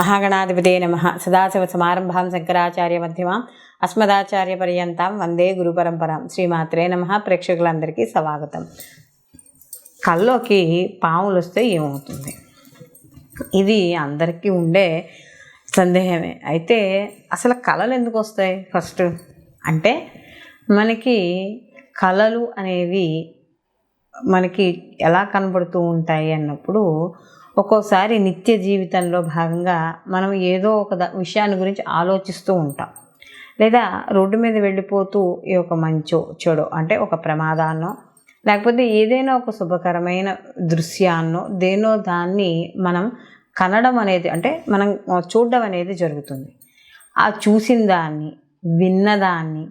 మహాగణాధిపతే నమ. సదాశివ సమారంభాం శంకరాచార్య మధ్యమాం. అస్మదాచార్య పర్యంతం వందే గురు పరంపరాం శ్రీమాత్రే నమ. ప్రేక్షకులందరికీ స్వాగతం. కల్లోకి పాములు వస్తే ఏమవుతుంది? ఇది అందరికీ ఉండే సందేహమే. అయితే అసలు కళలు ఎందుకు వస్తాయి ఫస్ట్? అంటే మనకి కళలు అనేవి మనకి ఎలా కనబడుతూ ఉంటాయి అన్నప్పుడు ఒక్కోసారి నిత్య జీవితంలో భాగంగా మనం ఏదో ఒక విషయాన్ని గురించి ఆలోచిస్తూ ఉంటాం. లేదా రోడ్డు మీద వెళ్ళిపోతూ ఈ ఒక మంచో చెడో అంటే ఒక ప్రమాదాన్నో లేకపోతే ఏదైనా ఒక శుభకరమైన దృశ్యాన్నో దేనో దాన్ని మనం కనడం అనేది అంటే మనం చూడడం అనేది జరుగుతుంది. ఆ చూసిన దాన్ని విన్నదాన్ని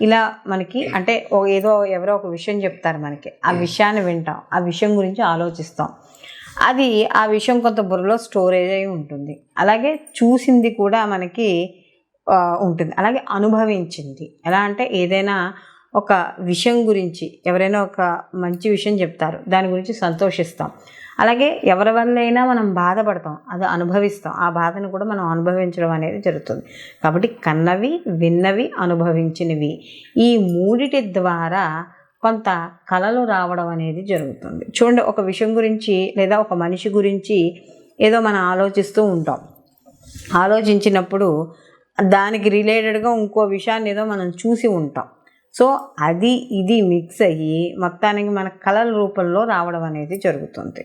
ఇలా మనకి అంటే ఏదో ఎవరో ఒక విషయం చెప్తారు మనకి. ఆ విషయాన్ని వింటాం. ఆ విషయం గురించి ఆలోచిస్తాం. అది ఆ విషయం కొంత బుర్రలో స్టోరేజ్ అయి ఉంటుంది. అలాగే చూసింది కూడా మనకి ఉంటుంది. అలాగే అనుభవించింది. ఎలా అంటే ఏదైనా ఒక విషయం గురించి ఎవరైనా ఒక మంచి విషయం చెప్తారు. దాని గురించి సంతోషిస్తాం. అలాగే ఎవరి వల్లైనా మనం బాధపడతాం. అది అనుభవిస్తాం. ఆ బాధను కూడా మనం అనుభవించడం అనేది జరుగుతుంది. కాబట్టి కన్నవి విన్నవి అనుభవించినవి. ఈ మూడిటి ద్వారా కొంత కళలు రావడం అనేది జరుగుతుంది. చూడండి ఒక విషయం గురించి లేదా ఒక మనిషి గురించి ఏదో మనం ఆలోచిస్తూ ఉంటాం. ఆలోచించినప్పుడు దానికి రిలేటెడ్గా ఇంకో విషయాన్ని ఏదో మనం చూసి ఉంటాం. సో అది ఇది మిక్స్ అయ్యి మొత్తానికి మన కళల రూపంలో రావడం అనేది జరుగుతుంది.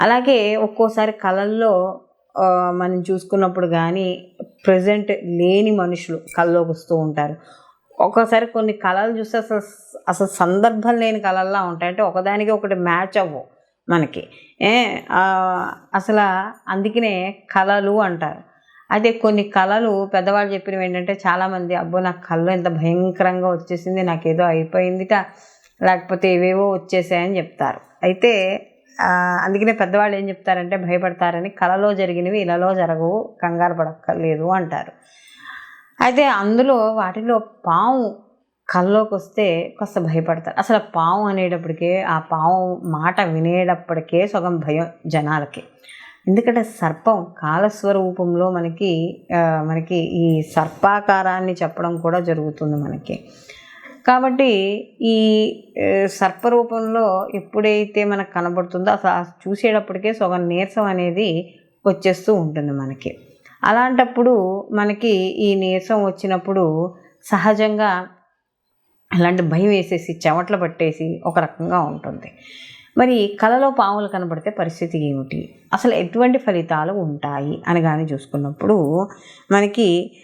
అలాగే ఒక్కోసారి కళల్లో మనం చూసుకున్నప్పుడు కానీ ప్రజెంట్ లేని మనుషులు కళ్ళలోకి వస్తూ ఉంటారు. ఒక్కోసారి కొన్ని కళలు చూస్తే అసలు అసలు సందర్భం లేని కళల్లా ఉంటాయి. అంటే ఒకదానికి ఒకటి మ్యాచ్ అవ్వవు మనకి. ఏ అసలు అందుకనే కళలు అంటారు. అయితే కొన్ని కళలు పెద్దవాళ్ళు చెప్పినవి ఏంటంటే చాలామంది అబ్బో నాకు కళ్ళు ఎంత భయంకరంగా వచ్చేసింది నాకేదో అయిపోయిందిట లేకపోతే ఏవేవో వచ్చేసాయని చెప్తారు. అయితే అందుకనే పెద్దవాళ్ళు ఏం చెప్తారంటే భయపడతారని కళలో జరిగినవి ఇలాలో జరగవు కంగారు పడక్కర్లేదు అంటారు. అయితే అందులో వాటిలో పాము కల్లోకి వస్తే కాస్త భయపడతారు. అసలు పాము అనేటప్పటికే ఆ పాము మాట వినేటప్పటికే సగం భయం జనాలకి. ఎందుకంటే సర్పం కాలస్వరూపంలో మనకి మనకి ఈ సర్పాకారాన్ని చెప్పడం కూడా జరుగుతుంది మనకి. కాబట్టి ఈ సర్పరూపంలో ఎప్పుడైతే మనకు కనబడుతుందో అసలు చూసేటప్పటికే సగం నీరసం అనేది వచ్చేస్తూ ఉంటుంది మనకి. అలాంటప్పుడు మనకి ఈ నీరసం వచ్చినప్పుడు సహజంగా అలాంటి భయం వేసేసి చెమట్లు పట్టేసి ఒక రకంగా ఉంటుంది. మరి కలలో పాములు కనబడితే పరిస్థితి ఏమిటి? అసలు ఎటువంటి ఫలితాలు ఉంటాయి? అని కానీ చూసుకున్నప్పుడు మనకి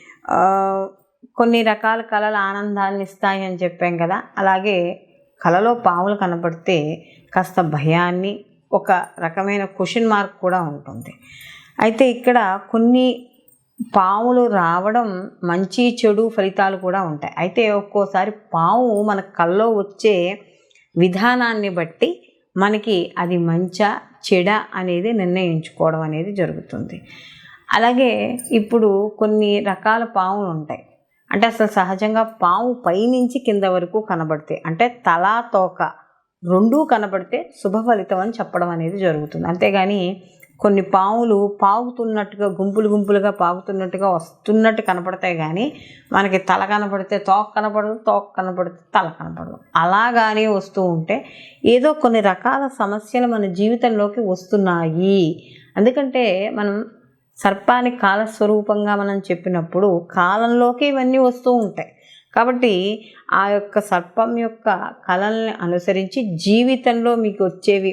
కొన్ని రకాల కళలు ఆనందాన్ని ఇస్తాయి అని చెప్పాం కదా. అలాగే కళలో పాములు కనబడితే కాస్త భయాన్ని ఒక రకమైన క్వశ్చన్ మార్క్ కూడా ఉంటుంది. అయితే ఇక్కడ కొన్ని పాములు రావడం మంచి చెడు ఫలితాలు కూడా ఉంటాయి. అయితే ఒక్కోసారి పాము మన కల్లో వచ్చే విధానాన్ని బట్టి మనకి అది మంచా చెడ అనేది నిర్ణయించుకోవడం అనేది జరుగుతుంది. అలాగే ఇప్పుడు కొన్ని రకాల పాములు ఉంటాయి. అంటే అసలు సహజంగా పాము పైనుంచి కింద వరకు కనబడతాయి అంటే తలా తోక రెండూ కనబడితే శుభ ఫలితం అని చెప్పడం అనేది జరుగుతుంది. అంతేగాని కొన్ని పాములు పాగుతున్నట్టుగా గుంపులు గుంపులుగా పాగుతున్నట్టుగా వస్తున్నట్టు కనపడతాయి కానీ మనకి తల కనపడితే తోక కనపడదు తోక కనపడితే తల కనపడదు. అలాగానే వస్తూ ఉంటే ఏదో కొన్ని రకాల సమస్యలు మన జీవితంలోకి వస్తున్నాయి. ఎందుకంటే మనం సర్పానికి కాలస్వరూపంగా మనం చెప్పినప్పుడు కాలంలోకి ఇవన్నీ వస్తూ ఉంటాయి. కాబట్టి ఆ యొక్క సర్పం యొక్క కళల్ని అనుసరించి జీవితంలో మీకు వచ్చేవి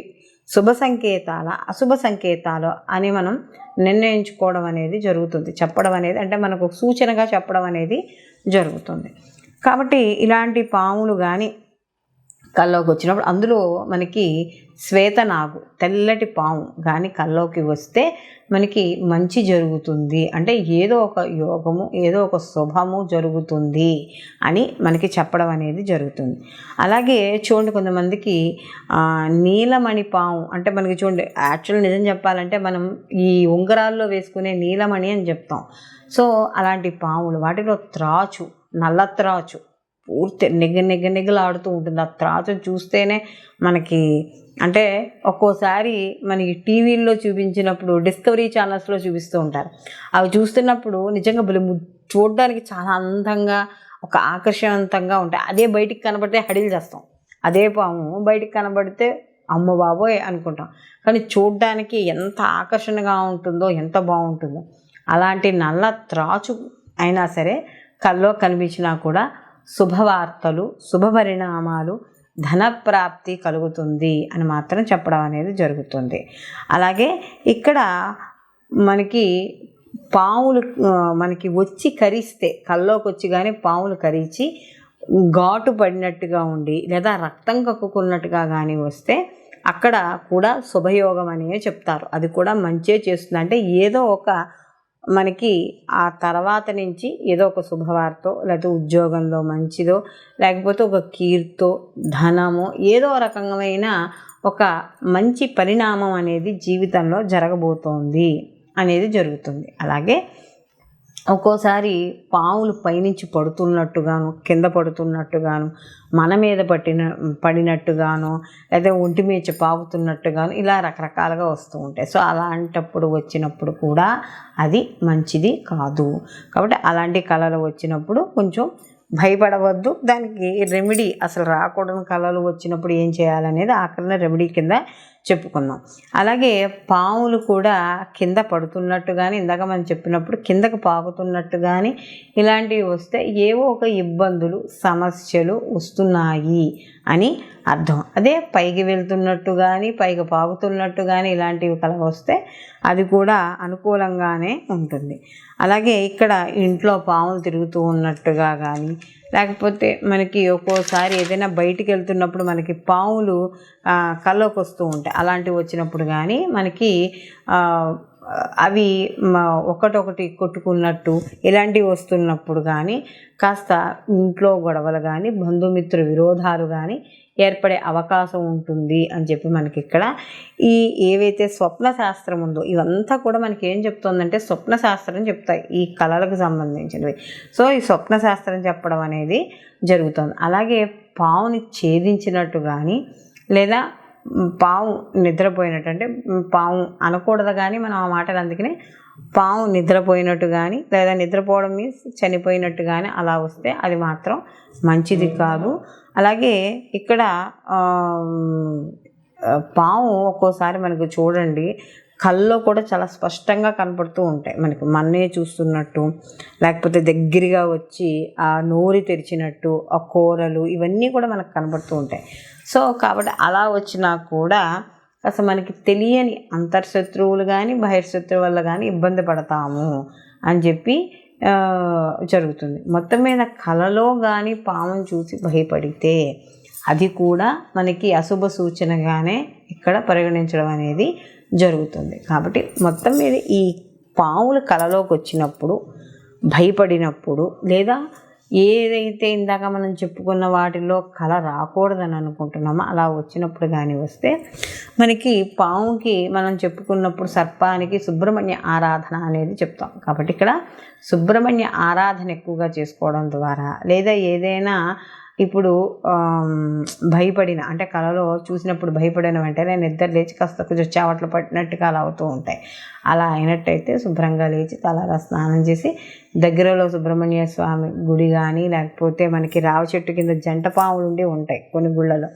శుభ సంకేతాల అశుభ సంకేతాలు అని మనం నిర్ణయించుకోవడం అనేది జరుగుతుంది. చెప్పడం అనేది అంటే మనకు సూచనగా చెప్పడం అనేది జరుగుతుంది. కాబట్టి ఇలాంటి పాములు కానీ కల్లోకి వచ్చినప్పుడు అందులో మనకి శ్వేతనాగు తెల్లటి పాము కానీ కల్లోకి వస్తే మనకి మంచి జరుగుతుంది. అంటే ఏదో ఒక యోగము ఏదో ఒక శుభము జరుగుతుంది అని మనకి చెప్పడం అనేది జరుగుతుంది. అలాగే చూడండి కొంతమందికి నీలమణి పాము అంటే మనకి చూడండి యాక్చువల్ నిజం చెప్పాలంటే మనం ఈ ఉంగరాల్లో వేసుకునే నీలమణి అని చెప్తాం. సో అలాంటి పాములు వాటిలో త్రాచు నల్ల త్రాచు పూర్తి నిగ నిగ నిగలాడుతూ ఉంటుంది. ఆ త్రాచు చూస్తేనే మనకి అంటే ఒక్కోసారి మనకి టీవీల్లో చూపించినప్పుడు డిస్కవరీ ఛానల్స్లో చూపిస్తూ ఉంటారు. అవి చూస్తున్నప్పుడు నిజంగా భలే చూడడానికి చాలా అందంగా ఒక ఆకర్షవంతంగా ఉంటాయి. అదే బయటికి కనబడితే హడిల్ చేస్తాం. అదే పాము బయటికి కనబడితే అమ్మ బాబోయ్ అనుకుంటాం. కానీ చూడ్డానికి ఎంత ఆకర్షణగా ఉంటుందో ఎంత బాగుంటుందో. అలాంటి నల్ల త్రాచు అయినా సరే కల్లో కనిపించినా కూడా శుభవార్తలు శుభపరిణామాలు ధనప్రాప్తి కలుగుతుంది అని మాత్రం చెప్పడం అనేది జరుగుతుంది. అలాగే ఇక్కడ మనకి పాములు మనకి వచ్చి కరిస్తే కల్లోకి వచ్చి కానీ పాములు కరిచి ఘాటు పడినట్టుగా ఉండి లేదా రక్తం కక్కుకున్నట్టుగా కానీ వస్తే అక్కడ కూడా శుభయోగం అనే చెప్తారు. అది కూడా మంచే చేస్తుంది. అంటే ఏదో ఒక మనకి ఆ తర్వాత నుంచి ఏదో ఒక శుభవార్తో లేకపోతే ఉద్యోగంలో మంచిదో లేకపోతే ఒక కీర్తో ధనమో ఏదో రకమైన ఒక మంచి పరిణామం అనేది జీవితంలో జరగబోతోంది అనేది జరుగుతుంది. అలాగే ఒక్కోసారి పాములు పైనుంచి పడుతున్నట్టుగాను కింద పడుతున్నట్టుగాను మన మీద పట్టిన పడినట్టుగాను లేదా ఒంటి మీద పాగుతున్నట్టుగాను ఇలా రకరకాలుగా వస్తూ ఉంటాయి. సో అలాంటప్పుడు వచ్చినప్పుడు కూడా అది మంచిది కాదు. కాబట్టి అలాంటి కళలు వచ్చినప్పుడు కొంచెం భయపడవద్దు. దానికి రెమెడీ అసలు రాకూడని కళలు వచ్చినప్పుడు ఏం చేయాలనేది ఆఖరిన రెమెడీ కింద చెప్పుకున్నాం అలాగే పాములు కూడా కింద పడుతున్నట్టు కానీ ఇందాక మనం చెప్పినప్పుడు కిందకు పాకుతున్నట్టు కానీ ఇలాంటివి వస్తే ఏవో ఒక ఇబ్బందులు సమస్యలు వస్తున్నాయి అని అర్థం. అదే పైకి వెళ్తున్నట్టు కానీ పైకి పాకుతున్నట్టు కానీ ఇలాంటివి కల వస్తే అది కూడా అనుకూలంగానే ఉంటుంది. అలాగే ఇక్కడ ఇంట్లో పాములు తిరుగుతూ ఉన్నట్టుగా కానీ లేకపోతే మనకి ఒక్కోసారి ఏదైనా బయటికి వెళ్తున్నప్పుడు మనకి పాములు ఆ, కల్లోకి వస్తూ ఉంటాయి. అలాంటివి వచ్చినప్పుడు కానీ మనకి అవి ఒకటొకటి కొట్టుకున్నట్టు ఇలాంటివి వస్తున్నప్పుడు కానీ కాస్త ఇంట్లో గొడవలు కానీ బంధుమిత్ర విరోధాలు కానీ ఏర్పడే అవకాశం ఉంటుంది అని చెప్పి మనకి ఇక్కడ ఈ ఏవైతే స్వప్న శాస్త్రం ఉందో ఇవంతా కూడా మనకి ఏం చెప్తుందంటే స్వప్న శాస్త్రం చెప్తాయి ఈ కళలకు సంబంధించినవి. సో ఈ స్వప్న శాస్త్రం చెప్పడం అనేది జరుగుతుంది. అలాగే పావుని ఛేదించినట్టు కానీ లేదా పాము నిద్రపోయినట్టు అంటే పాము అనకూడదు కానీ మనం ఆ మాటలు అందుకనే పాము నిద్రపోయినట్టు కానీ లేదా నిద్రపోవడం మీన్స్ చనిపోయినట్టు కానీ అలా వస్తే అది మాత్రం మంచిది కాదు. అలాగే ఇక్కడ పాము ఒక్కోసారి మనకు చూడండి కళ్ళలో కూడా చాలా స్పష్టంగా కనపడుతూ ఉంటాయి. మనకి మన్నే చూస్తున్నట్టు లేకపోతే దగ్గరగా వచ్చి ఆ నోరి తెరిచినట్టు ఆ కూరలు ఇవన్నీ కూడా మనకు కనపడుతూ ఉంటాయి. సో కాబట్టి అలా వచ్చినా కూడా అసలు మనకి తెలియని అంతర్శత్రువులు కానీ బహిర్శత్రువు వల్ల కానీ ఇబ్బంది పడతాము అని చెప్పి జరుగుతుంది. మొత్తం మీద కలలో కానీ పాము చూసి భయపడితే అది కూడా మనకి అశుభ సూచనగానే ఇక్కడ పరిగణించడం అనేది జరుగుతుంది. కాబట్టి మొత్తం మీద ఈ పాములు కలలోకి వచ్చినప్పుడు భయపడినప్పుడు లేదా ఏదైతే ఇందాక మనం చెప్పుకున్న వాటిలో కళ రాకూడదని అనుకుంటున్నామో అలా వచ్చినప్పుడు కానీ వస్తే మనకి పాముకి మనం చెప్పుకున్నప్పుడు సర్పానికి సుబ్రహ్మణ్య ఆరాధన అనేది చెప్తాం. కాబట్టి ఇక్కడ సుబ్రహ్మణ్య ఆరాధన ఎక్కువగా చేసుకోవడం ద్వారా లేదా ఏదైనా ఇప్పుడు భయపడిన అంటే కళలో చూసినప్పుడు భయపడిన వెంటనే నిద్ర లేచి కాస్త కొంచెం చావట్లు పట్టినట్టుగా అలా అవుతూ ఉంటాయి. అలా అయినట్టయితే శుభ్రంగా లేచి తలారా స్నానం చేసి దగ్గరలో సుబ్రహ్మణ్య స్వామి గుడి కానీ లేకపోతే మనకి రావ చెట్టు కింద జంట పాములు ఉండి ఉంటాయి కొన్ని గుళ్ళలో.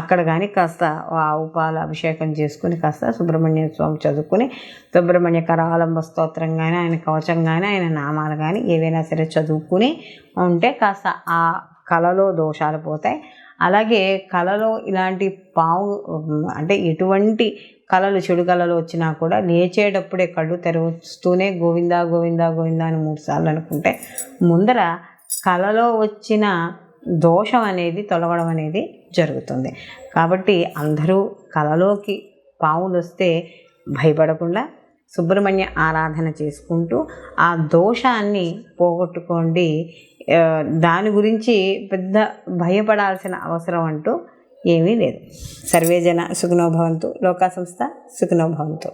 అక్కడ కానీ కాస్త ఆవు పాలు అభిషేకం చేసుకుని కాస్త సుబ్రహ్మణ్య స్వామి చదువుకుని సుబ్రహ్మణ్య కరాలంబ స్తోత్రం కానీ ఆయన కవచం కానీ ఆయన నామాలు కానీ ఏవైనా సరే చదువుకుని ఉంటే కాస్త ఆ కళలో దోషాలు పోతాయి. అలాగే కళలో ఇలాంటి పావు అంటే ఎటువంటి కళలు చెడు కళలు వచ్చినా కూడా లేచేటప్పుడే కళ్ళు తెరుస్తూనే గోవిందా గోవిందా గోవిందా అని మూడుసార్లు అనుకుంటే ముందర కళలో వచ్చిన దోషం అనేది తొలగడం అనేది జరుగుతుంది. కాబట్టి అందరూ కళలోకి పావులు వస్తే భయపడకుండా సుబ్రహ్మణ్య ఆరాధన చేసుకుంటూ ఆ దోషాన్ని పోగొట్టుకోండి. దాని గురించి పెద్ద భయపడాల్సిన అవసరం అంటూ ఏమీ లేదు. సర్వేజన సుఖనోభవంతు లోకా సంస్థ సుఖనోభవంతు